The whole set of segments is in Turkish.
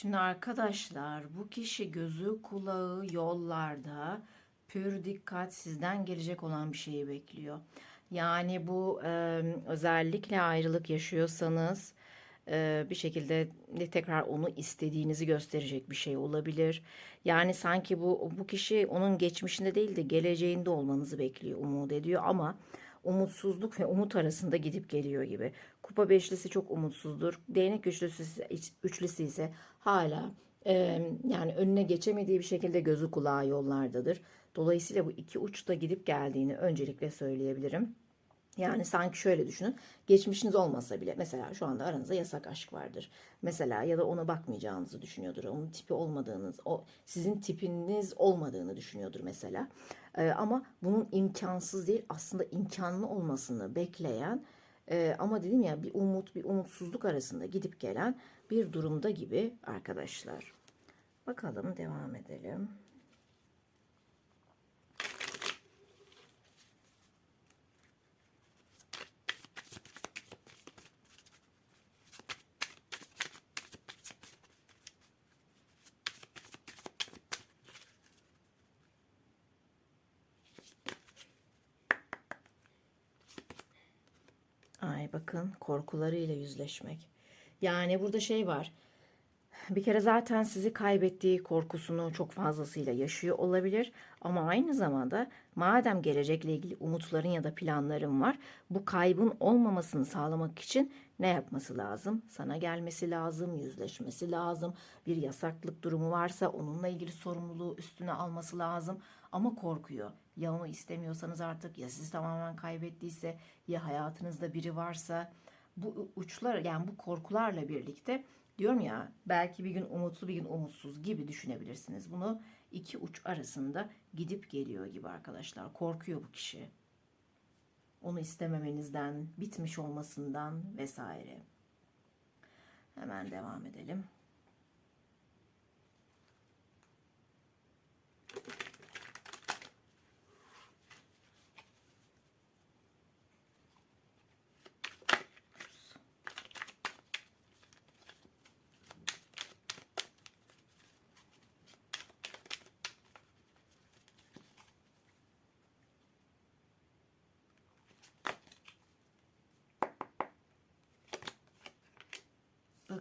Şimdi arkadaşlar bu kişi gözü kulağı yollarda pür dikkat sizden gelecek olan bir şeyi bekliyor. Yani bu e, özellikle ayrılık yaşıyorsanız e, bir şekilde de tekrar onu istediğinizi gösterecek bir şey olabilir. Yani sanki bu bu kişi onun geçmişinde değil de geleceğinde olmanızı bekliyor, umut ediyor ama umutsuzluk ve umut arasında gidip geliyor gibi. Kupa beşlisi çok umutsuzdur. Değnek üçlüsü, üçlüsü ise hala e, yani önüne geçemediği bir şekilde gözü kulağı yollardadır. Dolayısıyla bu iki uçta gidip geldiğini öncelikle söyleyebilirim. Yani sanki şöyle düşünün. Geçmişiniz olmasa bile mesela şu anda aranızda yasak aşk vardır. Mesela ya da ona bakmayacağınızı düşünüyordur. Onun tipi olmadığınız, o sizin tipiniz olmadığını düşünüyordur mesela. Ee, ama bunun imkansız değil aslında imkanlı olmasını bekleyen e, ama dedim ya bir umut bir umutsuzluk arasında gidip gelen bir durumda gibi arkadaşlar. Bakalım devam edelim. Ay bakın korkularıyla yüzleşmek. Yani burada şey var. Bir kere zaten sizi kaybettiği korkusunu çok fazlasıyla yaşıyor olabilir. Ama aynı zamanda madem gelecekle ilgili umutların ya da planların var, bu kaybın olmamasını sağlamak için ne yapması lazım? Sana gelmesi lazım, yüzleşmesi lazım. Bir yasaklık durumu varsa onunla ilgili sorumluluğu üstüne alması lazım. Ama korkuyor. Ya onu istemiyorsanız artık ya sizi tamamen kaybettiyse ya hayatınızda biri varsa bu uçlar yani bu korkularla birlikte diyorum ya belki bir gün umutlu bir gün umutsuz gibi düşünebilirsiniz. Bunu iki uç arasında gidip geliyor gibi arkadaşlar. Korkuyor bu kişi. Onu istememenizden, bitmiş olmasından vesaire. Hemen devam edelim.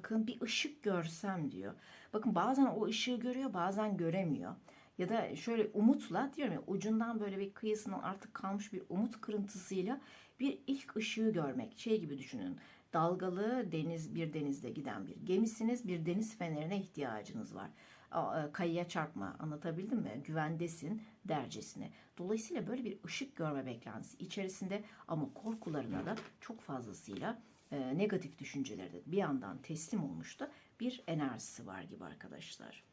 Bakın bir ışık görsem diyor. Bakın bazen o ışığı görüyor bazen göremiyor. Ya da şöyle umutla diyorum ya ucundan böyle bir kıyısından artık kalmış bir umut kırıntısıyla bir ilk ışığı görmek. Şey gibi düşünün. Dalgalı deniz bir denizde giden bir gemisiniz. Bir deniz fenerine ihtiyacınız var. A- Kayıya çarpma anlatabildim mi? Güvendesin dercesine. Dolayısıyla böyle bir ışık görme beklentisi içerisinde ama korkularına da çok fazlasıyla e, negatif düşünceleri de bir yandan teslim olmuş da bir enerjisi var gibi arkadaşlar.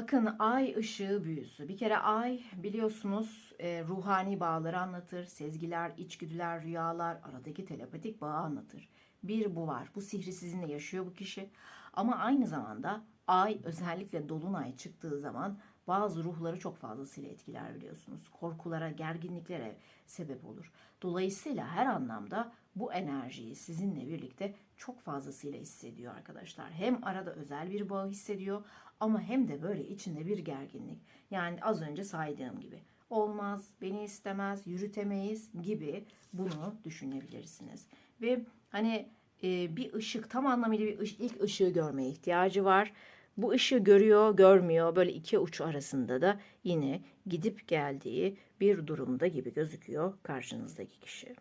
Bakın ay ışığı büyüsü. Bir kere ay biliyorsunuz e, ruhani bağları anlatır. Sezgiler, içgüdüler, rüyalar, aradaki telepatik bağı anlatır. Bir bu var. Bu sihri sizinle yaşıyor bu kişi. Ama aynı zamanda ay özellikle dolunay çıktığı zaman bazı ruhları çok fazlasıyla etkiler biliyorsunuz. Korkulara, gerginliklere sebep olur. Dolayısıyla her anlamda bu enerjiyi sizinle birlikte çok fazlasıyla hissediyor arkadaşlar. Hem arada özel bir bağ hissediyor ama hem de böyle içinde bir gerginlik. Yani az önce saydığım gibi olmaz, beni istemez, yürütemeyiz gibi bunu düşünebilirsiniz. Ve hani e, bir ışık tam anlamıyla bir ış- ilk ışığı görmeye ihtiyacı var. Bu ışığı görüyor, görmüyor. Böyle iki uç arasında da yine gidip geldiği bir durumda gibi gözüküyor karşınızdaki kişi.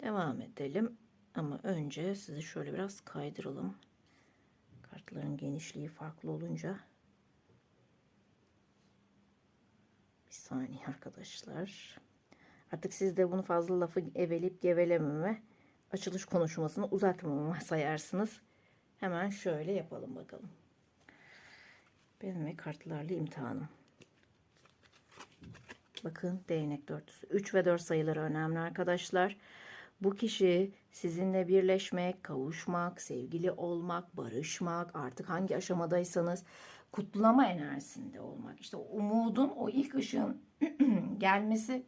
Devam edelim. Ama önce sizi şöyle biraz kaydıralım. Kartların genişliği farklı olunca. Bir saniye arkadaşlar. Artık siz de bunu fazla lafı evelip gevelememe, açılış konuşmasını uzatmamama sayarsınız. Hemen şöyle yapalım bakalım. Benim ve kartlarla imtihanım. Bakın değnek dörtlüsü. 3 ve 4 sayıları önemli arkadaşlar. Bu kişi sizinle birleşmek, kavuşmak, sevgili olmak, barışmak, artık hangi aşamadaysanız kutlama enerjisinde olmak. İşte umudun o ilk ışığın gelmesi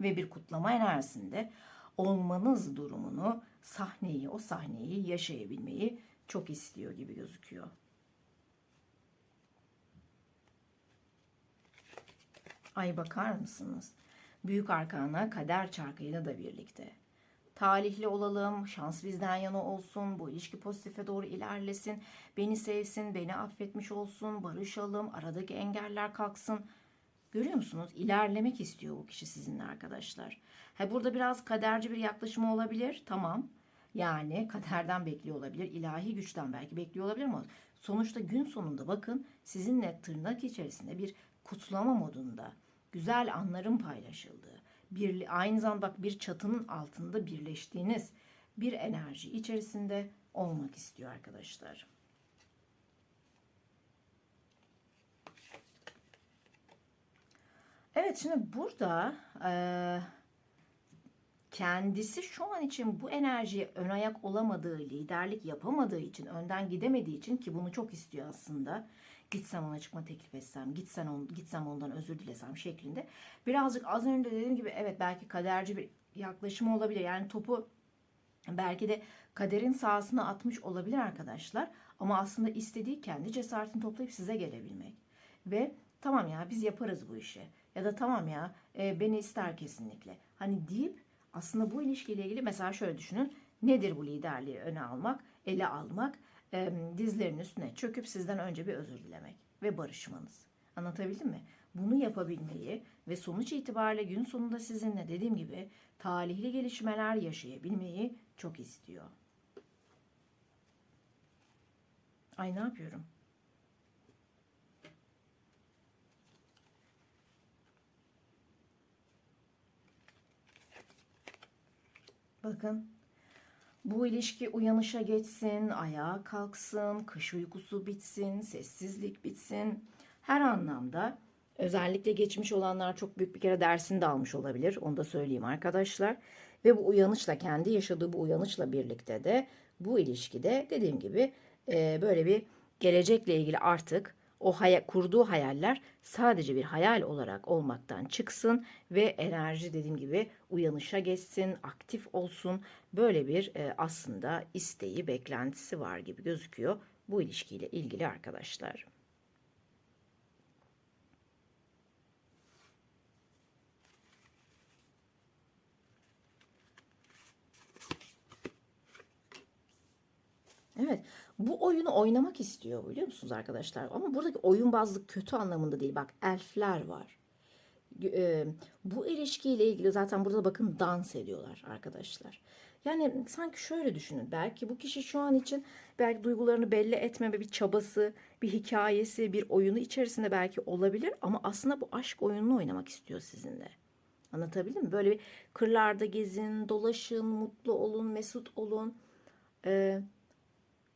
ve bir kutlama enerjisinde olmanız durumunu, sahneyi, o sahneyi yaşayabilmeyi çok istiyor gibi gözüküyor. Ay bakar mısınız? Büyük arkana kader çarkıyla da birlikte. Talihli olalım, şans bizden yana olsun, bu ilişki pozitife doğru ilerlesin, beni sevsin, beni affetmiş olsun, barışalım, aradaki engeller kalksın. Görüyor musunuz? İlerlemek istiyor bu kişi sizinle arkadaşlar. Ha burada biraz kaderci bir yaklaşımı olabilir. Tamam. Yani kaderden bekliyor olabilir. ilahi güçten belki bekliyor olabilir ama sonuçta gün sonunda bakın sizinle tırnak içerisinde bir kutlama modunda güzel anların paylaşıldığı, bir, aynı zamanda bak bir çatının altında birleştiğiniz bir enerji içerisinde olmak istiyor arkadaşlar. Evet şimdi burada eee, kendisi şu an için bu enerjiye ön ayak olamadığı, liderlik yapamadığı için, önden gidemediği için ki bunu çok istiyor aslında. Gitsem ona çıkma teklif etsem, gitsen on, gitsem ondan özür dilesem şeklinde. Birazcık az önce dediğim gibi evet belki kaderci bir yaklaşım olabilir. Yani topu belki de kaderin sahasına atmış olabilir arkadaşlar. Ama aslında istediği kendi cesaretini toplayıp size gelebilmek. Ve tamam ya biz yaparız bu işi. Ya da tamam ya e, beni ister kesinlikle. Hani deyip aslında bu ilişkiyle ilgili mesela şöyle düşünün. Nedir bu liderliği öne almak, ele almak? E, dizlerin üstüne çöküp sizden önce bir özür dilemek ve barışmanız. Anlatabildim mi? Bunu yapabilmeyi ve sonuç itibariyle gün sonunda sizinle dediğim gibi talihli gelişmeler yaşayabilmeyi çok istiyor. Ay ne yapıyorum? Bakın bu ilişki uyanışa geçsin, ayağa kalksın, kış uykusu bitsin, sessizlik bitsin. Her anlamda özellikle geçmiş olanlar çok büyük bir kere dersini de almış olabilir. Onu da söyleyeyim arkadaşlar. Ve bu uyanışla kendi yaşadığı bu uyanışla birlikte de bu ilişkide dediğim gibi e, böyle bir gelecekle ilgili artık o haya, kurduğu hayaller sadece bir hayal olarak olmaktan çıksın ve enerji dediğim gibi uyanışa geçsin, aktif olsun. Böyle bir e, aslında isteği, beklentisi var gibi gözüküyor bu ilişkiyle ilgili arkadaşlar. Evet. Bu oyunu oynamak istiyor biliyor musunuz arkadaşlar? Ama buradaki oyunbazlık kötü anlamında değil. Bak elfler var. E, bu ilişkiyle ilgili zaten burada bakın dans ediyorlar arkadaşlar. Yani sanki şöyle düşünün. Belki bu kişi şu an için belki duygularını belli etmeme bir çabası, bir hikayesi, bir oyunu içerisinde belki olabilir ama aslında bu aşk oyununu oynamak istiyor sizinle. Anlatabildim mi? Böyle bir kırlarda gezin, dolaşın, mutlu olun, mesut olun. Ee,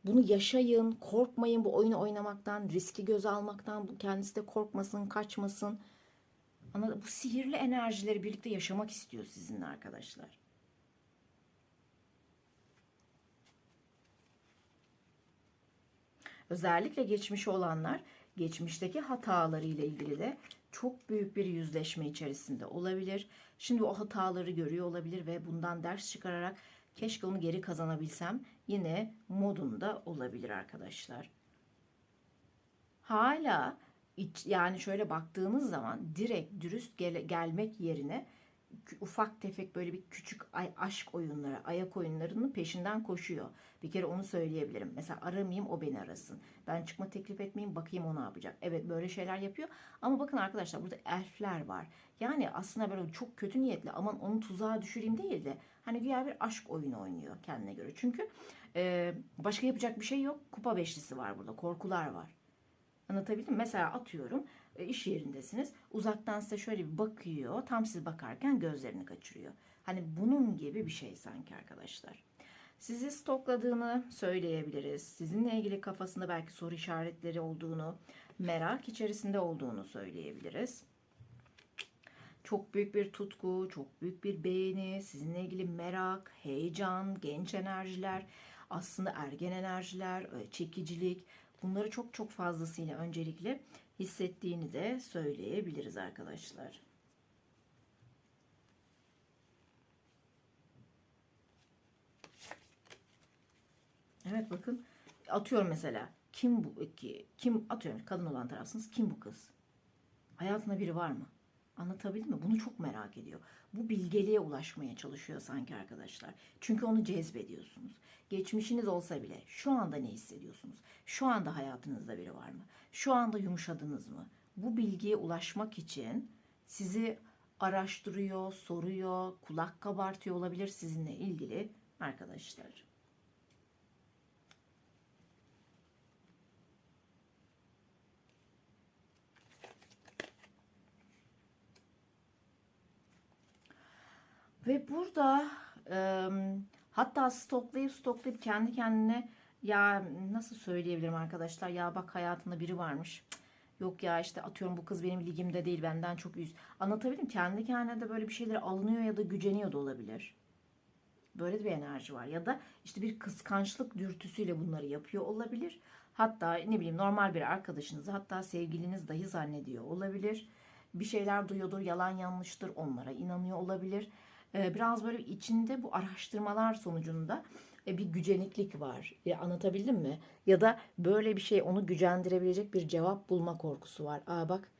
bunu yaşayın, korkmayın bu oyunu oynamaktan, riski göze almaktan. Kendisi de korkmasın, kaçmasın. Anladın? Bu sihirli enerjileri birlikte yaşamak istiyor sizinle arkadaşlar. Özellikle geçmişi olanlar geçmişteki hatalarıyla ilgili de çok büyük bir yüzleşme içerisinde olabilir. Şimdi o hataları görüyor olabilir ve bundan ders çıkararak keşke onu geri kazanabilsem yine modunda olabilir arkadaşlar. Hala iç- yani şöyle baktığınız zaman direkt dürüst gele- gelmek yerine ufak tefek böyle bir küçük aşk oyunları, ayak oyunlarının peşinden koşuyor. Bir kere onu söyleyebilirim. Mesela aramayayım o beni arasın. Ben çıkma teklif etmeyeyim bakayım o ne yapacak. Evet böyle şeyler yapıyor. Ama bakın arkadaşlar burada elfler var. Yani aslında böyle çok kötü niyetli aman onu tuzağa düşüreyim değil de hani güya bir aşk oyunu oynuyor kendine göre. Çünkü e, başka yapacak bir şey yok. Kupa beşlisi var burada. Korkular var. Anlatabildim mi? Mesela atıyorum e, iş yerindesiniz. Uzaktan size şöyle bir bakıyor. Tam siz bakarken gözlerini kaçırıyor. Hani bunun gibi bir şey sanki arkadaşlar. Sizi stokladığını söyleyebiliriz. Sizinle ilgili kafasında belki soru işaretleri olduğunu, merak içerisinde olduğunu söyleyebiliriz. Çok büyük bir tutku, çok büyük bir beğeni, sizinle ilgili merak, heyecan, genç enerjiler, aslında ergen enerjiler, e, çekicilik bunları çok çok fazlasıyla öncelikle hissettiğini de söyleyebiliriz arkadaşlar. Evet bakın atıyorum mesela kim bu ki kim atıyorum kadın olan tarafsınız kim bu kız? Hayatında biri var mı? Anlatabildim mi? Bunu çok merak ediyor. Bu bilgeliğe ulaşmaya çalışıyor sanki arkadaşlar. Çünkü onu cezbediyorsunuz. Geçmişiniz olsa bile şu anda ne hissediyorsunuz? Şu anda hayatınızda biri var mı? Şu anda yumuşadınız mı? Bu bilgiye ulaşmak için sizi araştırıyor, soruyor, kulak kabartıyor olabilir sizinle ilgili arkadaşlar. Ve burada e, hatta stoklayıp stoklayıp kendi kendine ya nasıl söyleyebilirim arkadaşlar ya bak hayatında biri varmış. Yok ya işte atıyorum bu kız benim ligimde değil benden çok üst. Anlatabildim kendi kendine de böyle bir şeyleri alınıyor ya da güceniyor da olabilir. Böyle bir enerji var. Ya da işte bir kıskançlık dürtüsüyle bunları yapıyor olabilir. Hatta ne bileyim normal bir arkadaşınızı hatta sevgiliniz dahi zannediyor olabilir. Bir şeyler duyuyordur, yalan yanlıştır, onlara inanıyor olabilir. Ee, Biraz böyle içinde bu araştırmalar sonucunda e, bir güceniklik var. Ya, anlatabildim mi? Ya da böyle bir şey onu gücendirebilecek bir cevap bulma korkusu var. Aa bak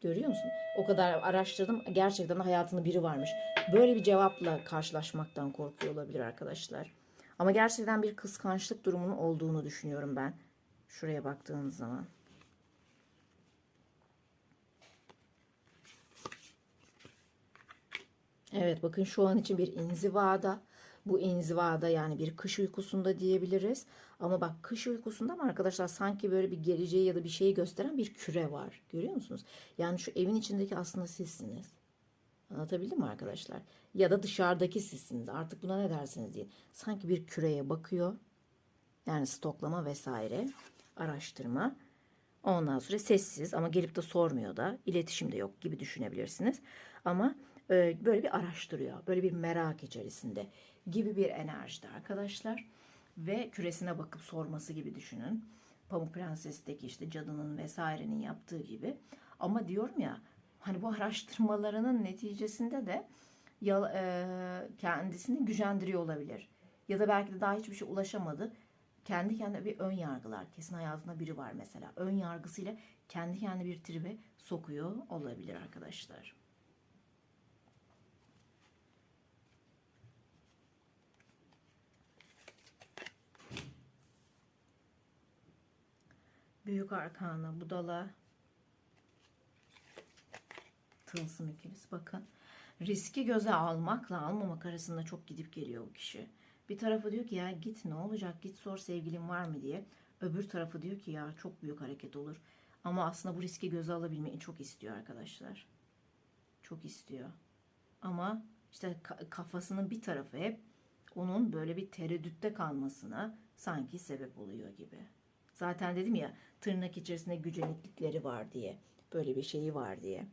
Görüyor musun? O kadar araştırdım. Gerçekten hayatında biri varmış. Böyle bir cevapla karşılaşmaktan korkuyor olabilir arkadaşlar. Ama gerçekten bir kıskançlık durumunun olduğunu düşünüyorum ben. Şuraya baktığınız zaman. Evet bakın şu an için bir inzivada. Bu inzivada yani bir kış uykusunda diyebiliriz. Ama bak kış uykusunda mı arkadaşlar sanki böyle bir geleceği ya da bir şeyi gösteren bir küre var. Görüyor musunuz? Yani şu evin içindeki aslında sizsiniz. Anlatabildim mi arkadaşlar? Ya da dışarıdaki sizsiniz. Artık buna ne dersiniz diye. Sanki bir küreye bakıyor. Yani stoklama vesaire. Araştırma. Ondan sonra sessiz ama gelip de sormuyor da. iletişim de yok gibi düşünebilirsiniz. Ama böyle bir araştırıyor. Böyle bir merak içerisinde gibi bir enerjide arkadaşlar. Ve küresine bakıp sorması gibi düşünün. Pamuk Prenses'teki işte cadının vesairenin yaptığı gibi. Ama diyorum ya hani bu araştırmalarının neticesinde de e, kendisini gücendiriyor olabilir. Ya da belki de daha hiçbir şey ulaşamadı. Kendi kendine bir ön yargılar. Kesin hayatında biri var mesela. Ön yargısıyla kendi kendine bir tribe sokuyor olabilir arkadaşlar. Büyük arkana, budala, tılsım ikilisi. Bakın riski göze almakla almamak arasında çok gidip geliyor o kişi. Bir tarafı diyor ki ya git ne olacak git sor sevgilin var mı diye. Öbür tarafı diyor ki ya çok büyük hareket olur. Ama aslında bu riski göze alabilmeyi çok istiyor arkadaşlar. Çok istiyor. Ama işte ka- kafasının bir tarafı hep onun böyle bir tereddütte kalmasına sanki sebep oluyor gibi. Zaten dedim ya tırnak içerisinde güceniklikleri var diye. Böyle bir şeyi var diye.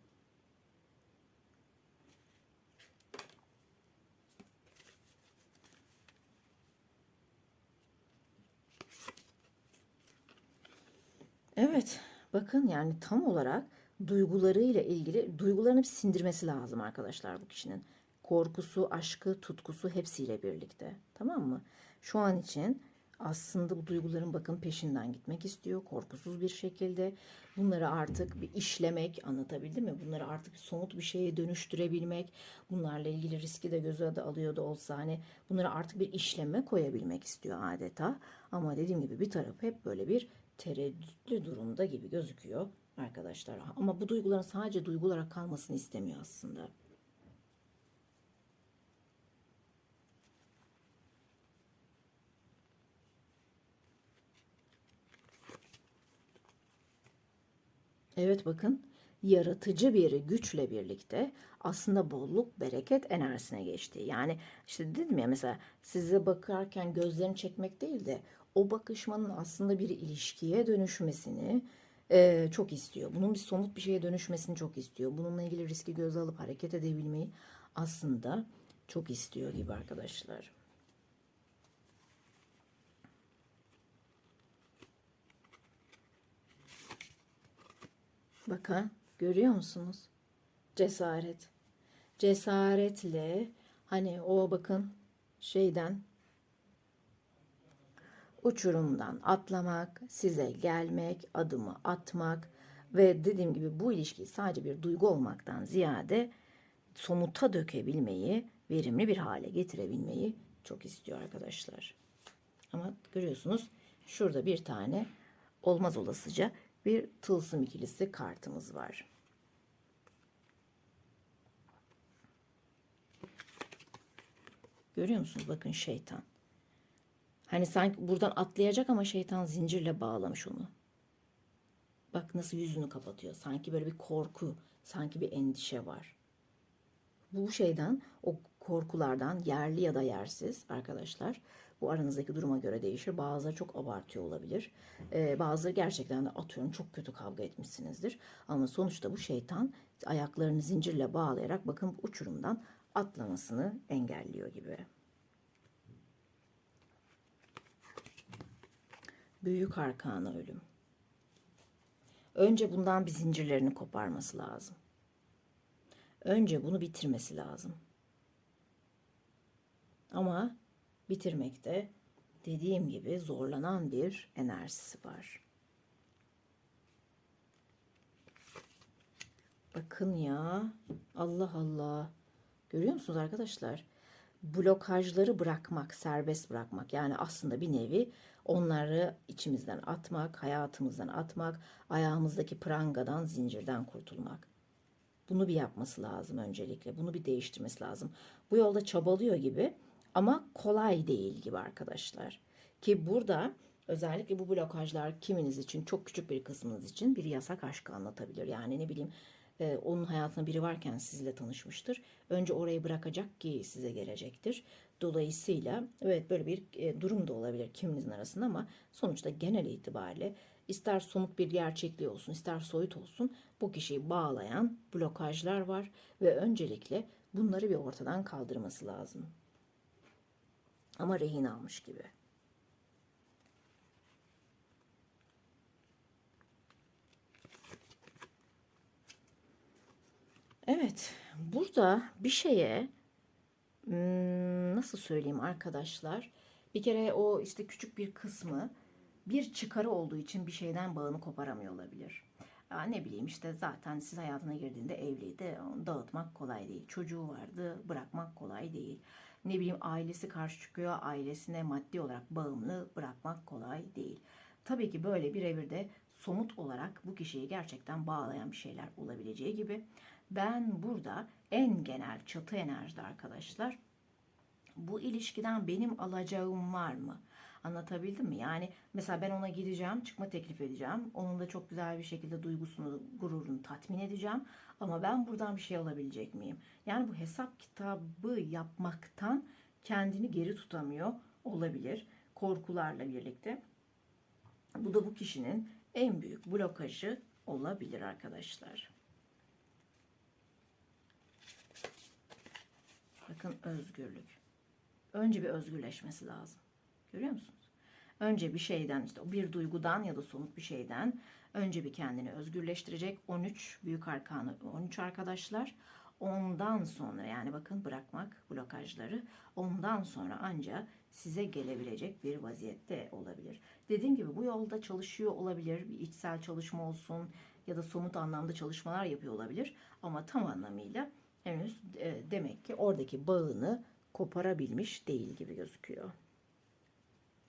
Evet, bakın yani tam olarak duygularıyla ilgili duygularını bir sindirmesi lazım arkadaşlar bu kişinin. Korkusu, aşkı, tutkusu hepsiyle birlikte. Tamam mı? Şu an için aslında bu duyguların bakın peşinden gitmek istiyor. Korkusuz bir şekilde. Bunları artık bir işlemek, anlatabildim mi? Bunları artık somut bir şeye dönüştürebilmek. Bunlarla ilgili riski de göze de alıyor da olsa hani bunları artık bir işleme koyabilmek istiyor adeta. Ama dediğim gibi bir tarafı hep böyle bir tereddütlü durumda gibi gözüküyor arkadaşlar. Ama bu duyguların sadece duygu olarak kalmasını istemiyor aslında. Evet bakın yaratıcı bir güçle birlikte aslında bolluk bereket enerjisine geçti. Yani işte dedim ya mesela size bakarken gözlerini çekmek değil de o bakışmanın aslında bir ilişkiye dönüşmesini e, çok istiyor. Bunun bir somut bir şeye dönüşmesini çok istiyor. Bununla ilgili riski göze alıp hareket edebilmeyi aslında çok istiyor gibi arkadaşlar. Bakın görüyor musunuz? Cesaret. Cesaretle hani o bakın şeyden uçurumdan atlamak, size gelmek, adımı atmak ve dediğim gibi bu ilişkiyi sadece bir duygu olmaktan ziyade somuta dökebilmeyi, verimli bir hale getirebilmeyi çok istiyor arkadaşlar. Ama görüyorsunuz şurada bir tane olmaz olasıca bir tılsım ikilisi kartımız var. Görüyor musunuz? Bakın şeytan. Hani sanki buradan atlayacak ama şeytan zincirle bağlamış onu. Bak nasıl yüzünü kapatıyor. Sanki böyle bir korku, sanki bir endişe var. Bu şeyden, o korkulardan yerli ya da yersiz arkadaşlar. Bu aranızdaki duruma göre değişir. Bazıları çok abartıyor olabilir. Ee, bazıları gerçekten de atıyorum çok kötü kavga etmişsinizdir. Ama sonuçta bu şeytan ayaklarını zincirle bağlayarak bakın bu uçurumdan atlamasını engelliyor gibi. Büyük arkana ölüm. Önce bundan bir zincirlerini koparması lazım. Önce bunu bitirmesi lazım. Ama bitirmekte dediğim gibi zorlanan bir enerjisi var. Bakın ya. Allah Allah. Görüyor musunuz arkadaşlar? Blokajları bırakmak, serbest bırakmak. Yani aslında bir nevi onları içimizden atmak, hayatımızdan atmak, ayağımızdaki prangadan, zincirden kurtulmak. Bunu bir yapması lazım öncelikle. Bunu bir değiştirmesi lazım. Bu yolda çabalıyor gibi ama kolay değil gibi arkadaşlar. Ki burada özellikle bu blokajlar kiminiz için çok küçük bir kısmınız için bir yasak aşkı anlatabilir. Yani ne bileyim e, onun hayatında biri varken sizinle tanışmıştır. Önce orayı bırakacak ki size gelecektir. Dolayısıyla evet böyle bir e, durum da olabilir kiminizin arasında ama sonuçta genel itibariyle ister somut bir gerçekliği olsun ister soyut olsun bu kişiyi bağlayan blokajlar var ve öncelikle bunları bir ortadan kaldırması lazım. Ama rehin almış gibi. Evet, burada bir şeye hmm, nasıl söyleyeyim arkadaşlar? Bir kere o işte küçük bir kısmı bir çıkarı olduğu için bir şeyden bağını koparamıyor olabilir. Ya ne bileyim işte zaten siz hayatına girdiğinde evliydi. Onu dağıtmak kolay değil. Çocuğu vardı, bırakmak kolay değil. Ne bileyim ailesi karşı çıkıyor. Ailesine maddi olarak bağımlı bırakmak kolay değil. Tabii ki böyle bir evirde somut olarak bu kişiyi gerçekten bağlayan bir şeyler olabileceği gibi ben burada en genel çatı enerjide arkadaşlar bu ilişkiden benim alacağım var mı? Anlatabildim mi? Yani mesela ben ona gideceğim, çıkma teklif edeceğim. Onun da çok güzel bir şekilde duygusunu, gururunu tatmin edeceğim. Ama ben buradan bir şey alabilecek miyim? Yani bu hesap kitabı yapmaktan kendini geri tutamıyor olabilir. Korkularla birlikte. Bu da bu kişinin en büyük blokajı olabilir arkadaşlar. Bakın özgürlük. Önce bir özgürleşmesi lazım. Görüyor musunuz? Önce bir şeyden işte bir duygudan ya da somut bir şeyden önce bir kendini özgürleştirecek 13 büyük arkanı 13 arkadaşlar. Ondan sonra yani bakın bırakmak blokajları ondan sonra ancak size gelebilecek bir vaziyette olabilir. Dediğim gibi bu yolda çalışıyor olabilir. Bir içsel çalışma olsun ya da somut anlamda çalışmalar yapıyor olabilir. Ama tam anlamıyla henüz e, demek ki oradaki bağını koparabilmiş değil gibi gözüküyor.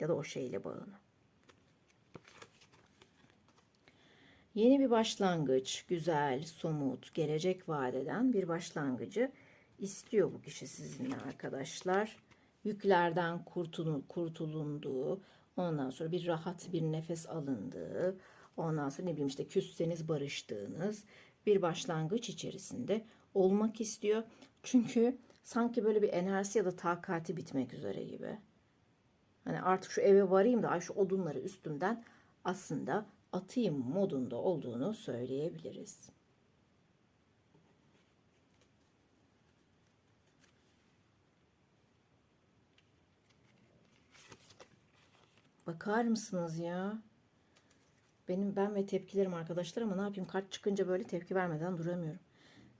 Ya da o şeyle bağını. Yeni bir başlangıç, güzel, somut, gelecek vadeden bir başlangıcı istiyor bu kişi sizinle arkadaşlar. Yüklerden kurtulun, kurtulunduğu, ondan sonra bir rahat bir nefes alındığı, ondan sonra ne bileyim işte küsseniz barıştığınız bir başlangıç içerisinde olmak istiyor. Çünkü sanki böyle bir enerjisi ya da takati bitmek üzere gibi. Hani artık şu eve varayım da ay şu odunları üstümden aslında atayım modunda olduğunu söyleyebiliriz. Bakar mısınız ya? Benim ben ve tepkilerim arkadaşlar ama ne yapayım kart çıkınca böyle tepki vermeden duramıyorum.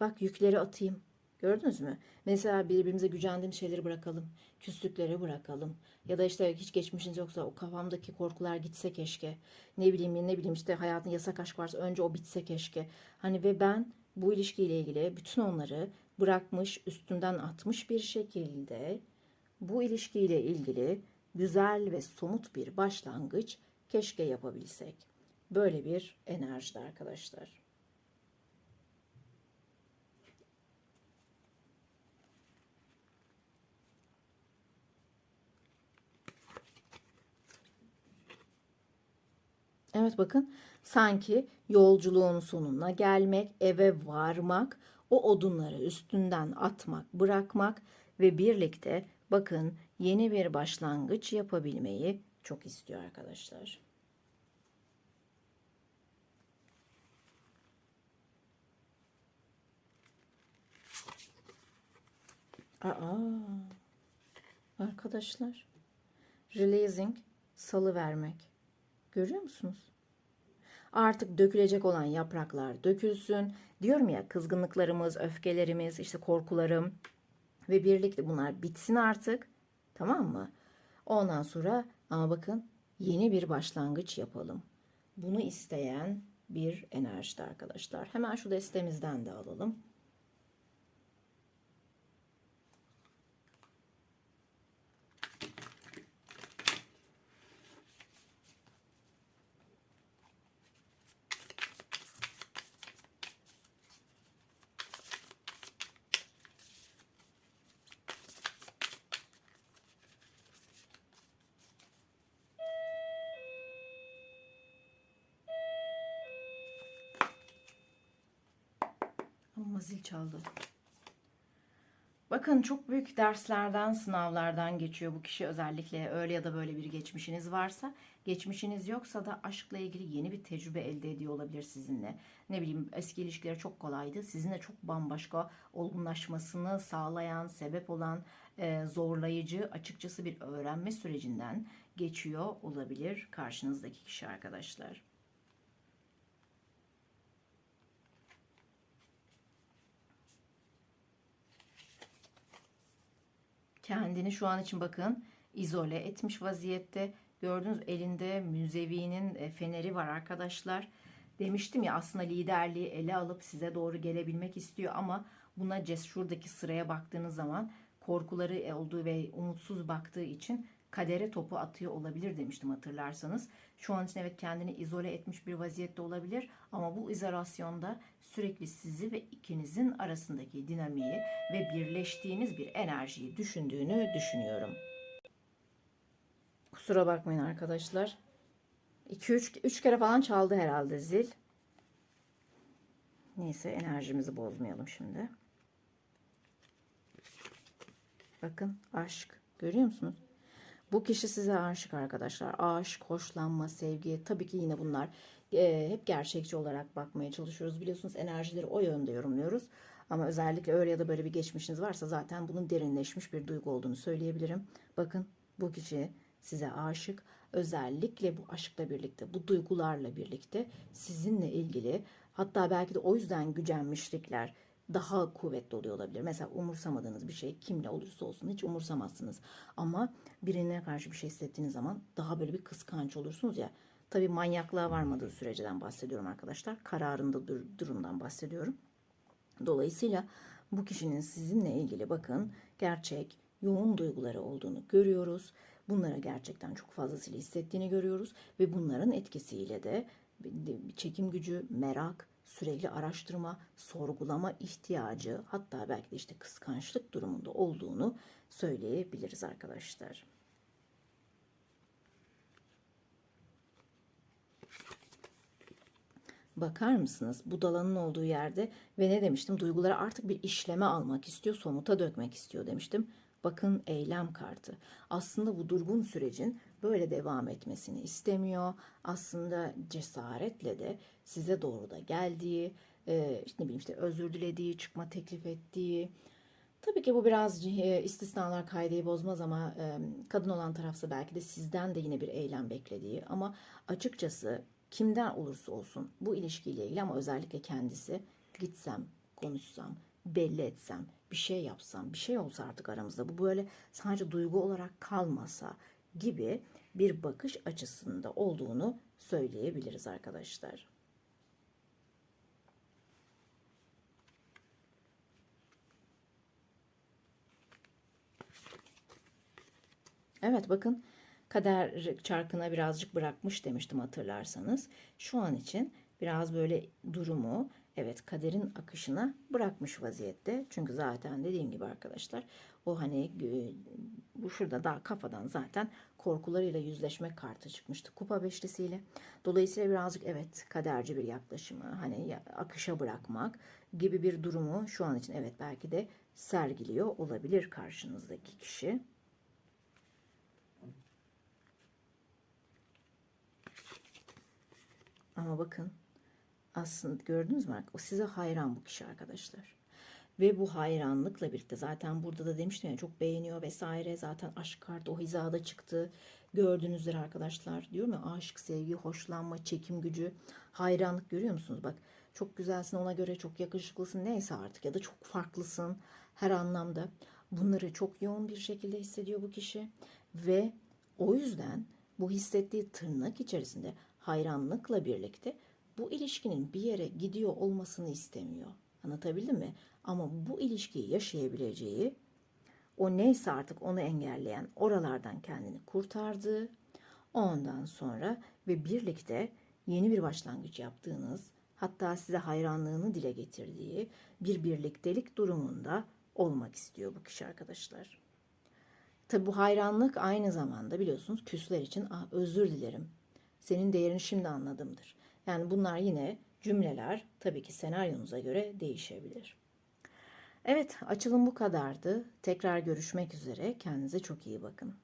Bak yükleri atayım. Gördünüz mü? Mesela birbirimize gücendiğimiz şeyleri bırakalım. Küslükleri bırakalım. Ya da işte hiç geçmişiniz yoksa o kafamdaki korkular gitse keşke. Ne bileyim ne bileyim işte hayatın yasak aşk varsa önce o bitse keşke. Hani ve ben bu ilişkiyle ilgili bütün onları bırakmış, üstünden atmış bir şekilde bu ilişkiyle ilgili güzel ve somut bir başlangıç keşke yapabilsek. Böyle bir enerjide arkadaşlar. Evet bakın sanki yolculuğun sonuna gelmek, eve varmak, o odunları üstünden atmak, bırakmak ve birlikte bakın yeni bir başlangıç yapabilmeyi çok istiyor arkadaşlar. Aa, arkadaşlar, releasing, salı vermek. Görüyor musunuz? Artık dökülecek olan yapraklar dökülsün. Diyorum ya kızgınlıklarımız, öfkelerimiz, işte korkularım ve birlikte bunlar bitsin artık. Tamam mı? Ondan sonra ama bakın yeni bir başlangıç yapalım. Bunu isteyen bir enerjide arkadaşlar. Hemen şu destemizden de alalım. Zil çaldı. Bakın çok büyük derslerden, sınavlardan geçiyor bu kişi özellikle öyle ya da böyle bir geçmişiniz varsa. Geçmişiniz yoksa da aşkla ilgili yeni bir tecrübe elde ediyor olabilir sizinle. Ne bileyim eski ilişkileri çok kolaydı. Sizinle çok bambaşka olgunlaşmasını sağlayan, sebep olan e, zorlayıcı açıkçası bir öğrenme sürecinden geçiyor olabilir karşınızdaki kişi arkadaşlar. Kendini şu an için bakın izole etmiş vaziyette. Gördünüz elinde müzevinin e, feneri var arkadaşlar. Demiştim ya aslında liderliği ele alıp size doğru gelebilmek istiyor ama buna şuradaki sıraya baktığınız zaman korkuları olduğu ve umutsuz baktığı için kadere topu atıyor olabilir demiştim hatırlarsanız. Şu an için evet kendini izole etmiş bir vaziyette olabilir ama bu izolasyonda sürekli sizi ve ikinizin arasındaki dinamiği ve birleştiğiniz bir enerjiyi düşündüğünü düşünüyorum. Kusura bakmayın arkadaşlar. 2-3 3 kere falan çaldı herhalde zil. Neyse enerjimizi bozmayalım şimdi. Bakın aşk. Görüyor musunuz? Bu kişi size aşık arkadaşlar. Aşk, hoşlanma, sevgi tabii ki yine bunlar e, hep gerçekçi olarak bakmaya çalışıyoruz. Biliyorsunuz enerjileri o yönde yorumluyoruz. Ama özellikle öyle ya da böyle bir geçmişiniz varsa zaten bunun derinleşmiş bir duygu olduğunu söyleyebilirim. Bakın bu kişi size aşık. özellikle bu aşkla birlikte, bu duygularla birlikte sizinle ilgili hatta belki de o yüzden gücenmişlikler daha kuvvetli oluyor olabilir. Mesela umursamadığınız bir şey kimle olursa olsun hiç umursamazsınız. Ama birine karşı bir şey hissettiğiniz zaman daha böyle bir kıskanç olursunuz ya. Tabii manyaklığa varmadığı süreceden bahsediyorum arkadaşlar. Kararında dur- durumdan bahsediyorum. Dolayısıyla bu kişinin sizinle ilgili bakın gerçek yoğun duyguları olduğunu görüyoruz. Bunlara gerçekten çok fazlasıyla hissettiğini görüyoruz ve bunların etkisiyle de çekim gücü, merak, sürekli araştırma, sorgulama ihtiyacı hatta belki de işte kıskançlık durumunda olduğunu söyleyebiliriz arkadaşlar. Bakar mısınız? Budalanın olduğu yerde ve ne demiştim? Duyguları artık bir işleme almak istiyor, somuta dökmek istiyor demiştim. Bakın eylem kartı. Aslında bu durgun sürecin böyle devam etmesini istemiyor. Aslında cesaretle de size doğru da geldiği, e, işte ne bileyim işte özür dilediği, çıkma teklif ettiği. Tabii ki bu biraz e, istisnalar kaideyi bozmaz ama e, kadın olan tarafsa belki de sizden de yine bir eylem beklediği ama açıkçası kimden olursa olsun bu ilişkiyle ilgili ama özellikle kendisi gitsem, konuşsam, belli etsem, bir şey yapsam, bir şey olsa artık aramızda bu böyle sadece duygu olarak kalmasa gibi bir bakış açısında olduğunu söyleyebiliriz arkadaşlar. Evet bakın kader çarkına birazcık bırakmış demiştim hatırlarsanız. Şu an için biraz böyle durumu evet kaderin akışına bırakmış vaziyette. Çünkü zaten dediğim gibi arkadaşlar o hani e, bu şurada daha kafadan zaten korkularıyla yüzleşme kartı çıkmıştı kupa beşlisiyle. Dolayısıyla birazcık evet kaderci bir yaklaşımı hani akışa bırakmak gibi bir durumu şu an için evet belki de sergiliyor olabilir karşınızdaki kişi. Ama bakın aslında gördünüz mü? O size hayran bu kişi arkadaşlar. Ve bu hayranlıkla birlikte zaten burada da demiştim ya çok beğeniyor vesaire. Zaten aşk kartı o hizada çıktı. Gördüğünüzler arkadaşlar. Diyorum ya aşk, sevgi, hoşlanma, çekim gücü, hayranlık görüyor musunuz? Bak çok güzelsin ona göre çok yakışıklısın neyse artık ya da çok farklısın her anlamda. Bunları çok yoğun bir şekilde hissediyor bu kişi. Ve o yüzden bu hissettiği tırnak içerisinde hayranlıkla birlikte bu ilişkinin bir yere gidiyor olmasını istemiyor. Anlatabildim mi? Ama bu ilişkiyi yaşayabileceği o neyse artık onu engelleyen oralardan kendini kurtardı. Ondan sonra ve birlikte yeni bir başlangıç yaptığınız hatta size hayranlığını dile getirdiği bir birliktelik durumunda olmak istiyor bu kişi arkadaşlar. Tabi bu hayranlık aynı zamanda biliyorsunuz küsler için ah, özür dilerim. Senin değerini şimdi anladımdır. Yani bunlar yine cümleler tabii ki senaryonuza göre değişebilir. Evet açılım bu kadardı. Tekrar görüşmek üzere. Kendinize çok iyi bakın.